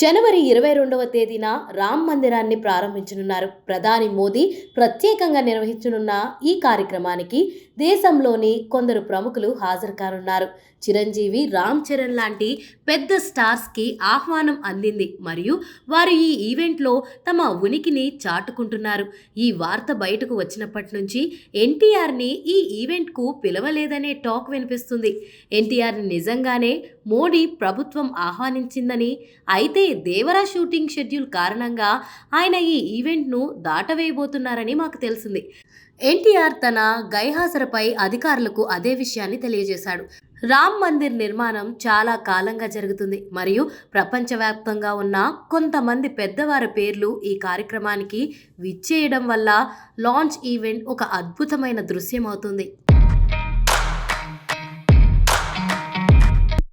జనవరి ఇరవై రెండవ తేదీన రామ్ మందిరాన్ని ప్రారంభించనున్నారు. ప్రధాని మోదీ ప్రత్యేకంగా నిర్వహించనున్న ఈ కార్యక్రమానికి దేశంలోని కొందరు ప్రముఖులు హాజరు కానున్నారు చిరంజీవి రామ్ చరణ్ లాంటి పెద్ద స్టార్స్కి ఆహ్వానం అందింది మరియు వారు ఈ ఈవెంట్లో తమ ఉనికిని చాటుకుంటున్నారు. ఈ వార్త బయటకు వచ్చినప్పటి నుంచి ఎన్టీఆర్ని ఈ ఈవెంట్కు పిలవలేదనే టాక్ వినిపిస్తుంది. ఎన్టీఆర్ని నిజంగానే మోడీ ప్రభుత్వం ఆహ్వానించిందని అయితే దేవరా షూటింగ్ షెడ్యూల్ కారణంగా ఆయన ఈ ఈవెంట్ను దాటవేయబోతున్నారని మాకు తెలిసింది. ఎన్టీఆర్ తన గైహాసరపై అధికారులకు అదే విషయాన్ని తెలియజేశాడు. రామ్ మందిర్ నిర్మాణం చాలా కాలంగా జరుగుతుంది. మరియు ప్రపంచవ్యాప్తంగా ఉన్న కొంతమంది పెద్దవారి పేర్లు ఈ కార్యక్రమానికి విచ్చేయడం వల్ల లాంచ్ ఈవెంట్ ఒక అద్భుతమైన దృశ్యం అవుతుంది